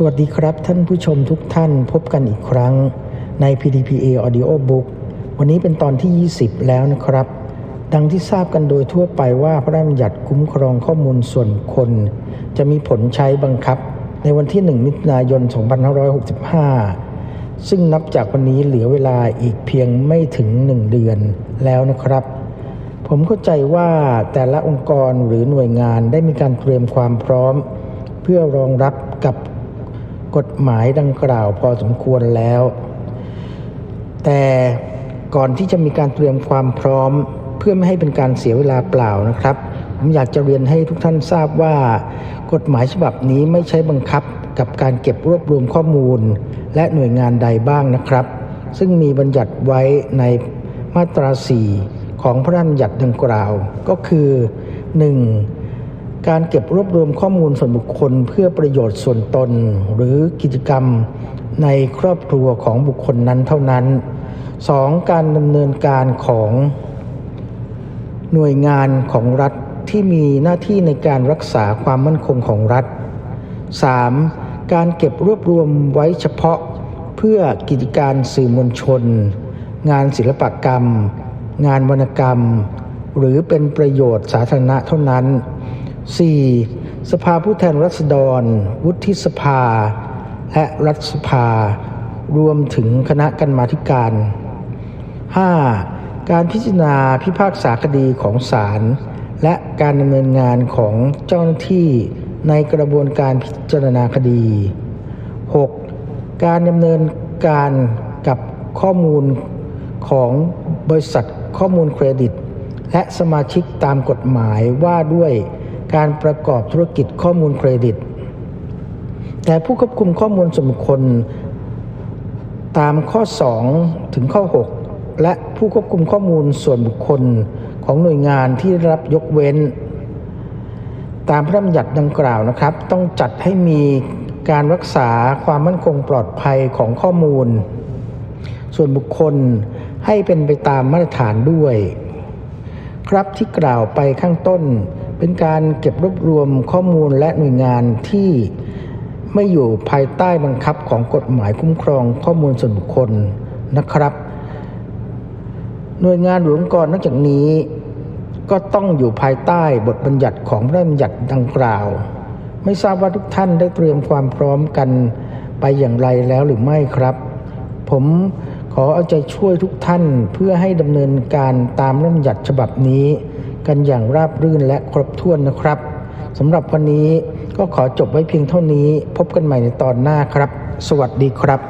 สวัสดีครับท่านผู้ชมทุกท่านพบกันอีกครั้งใน PDPA Audio Book วันนี้เป็นตอนที่ 20 แล้วนะครับ ดังที่ทราบกันโดยทั่วไปว่าพระราชบัญญัติคุ้มครองข้อมูลส่วนคคลจะมีผลใช้บังคับ ในวันที่ 1 มิถุนายน 2565 ซึ่งนับจากวันนี้เหลือเวลาอีกเพียงไม่ถึง 1 เดือนแล้วนะครับ ผมเข้าใจว่าแต่ละองค์กรหรือหน่วยงานได้มีการเตรียมความพร้อม เพื่อรองรับกับ กฎหมายดังกล่าวพอสมควรแล้ว แต่ก่อนที่จะมีการเตรียมความพร้อม เพื่อไม่ให้เป็นการเสียเวลาเปล่านะครับ ผมอยากจะเรียนให้ทุกท่านทราบว่า กฎหมายฉบับนี้ไม่ใช้บังคับกับการเก็บรวบรวมข้อมูล และหน่วยงานใดบ้างนะครับ ซึ่งมีบัญญัติไว้ในมาตรา 4 ของพระราชบัญญัติดังกล่าวก็คือ 1. การเก็บรวบรวมข้อมูลส่วนบุคคลเพื่อประโยชน์ส่วนตน หรือกิจกรรมในครอบครัวของบุคคลนั้นเท่านั้น 2. การดำเนินการของหน่วยงานของรัฐที่มีหน้าที่ในการรักษาความมั่นคงของรัฐ 3. การเก็บรวบรวมไว้เฉพาะเพื่อกิจการสื่อมวลชน งานศิลปกรรม งานวรรณกรรม หรือเป็นประโยชน์สาธารณะเท่านั้น 4. สภาผู้แทนรัษฎร วุฒิสภา และรัฐสภา รวมถึงคณะกรรมาธิการ 5. การพิจารณาพิพากษาคดีของศาลและการดำเนินงานของเจ้าหน้าที่ในกระบวนการพิจารณาคดี 6. การดำเนินการกับข้อมูลของบริษัทข้อมูลเครดิต และสมาชิกตามกฎหมายว่าด้วย การประกอบธุรกิจข้อมูลเครดิต แต่ผู้ควบคุมข้อมูลส่วนบุคคลตามข้อ 2 ถึงข้อ 6 และผู้ควบคุมข้อมูลส่วนบุคคลของหน่วยงานที่รับยกเว้น ตามพระราชบัญญัติดังกล่าวนะครับ ต้องจัดให้มีการรักษาความมั่นคงปลอดภัยของข้อมูล ส่วนบุคคลให้เป็นไปตามมาตรฐานด้วย ครับที่กล่าวไปข้างต้น เป็นการเก็บรวบรวมข้อมูลและหน่วยงานที่ไม่อยู่ภายใต้บังคับของกฎหมายคุ้มครองข้อมูลส่วนบุคคลนะครับ หน่วยงานหรือองค์กรนอกจากนี้ ก็ต้องอยู่ภายใต้บทบัญญัติของพระบัญญัติดังกล่าว ไม่ทราบว่าทุกท่านได้เตรียมความพร้อมกันไปอย่างไรแล้วหรือไม่ครับ ผมขอเอาใจช่วยทุกท่านเพื่อให้ดำเนินการตามระราชบัญญัติฉบับนี้ กันอย่างราบรื่นและครบถ้วนนะครับสำหรับวันนี้ก็ขอจบไว้เพียงเท่านี้ พบกันใหม่ในตอนหน้าครับ สวัสดีครับ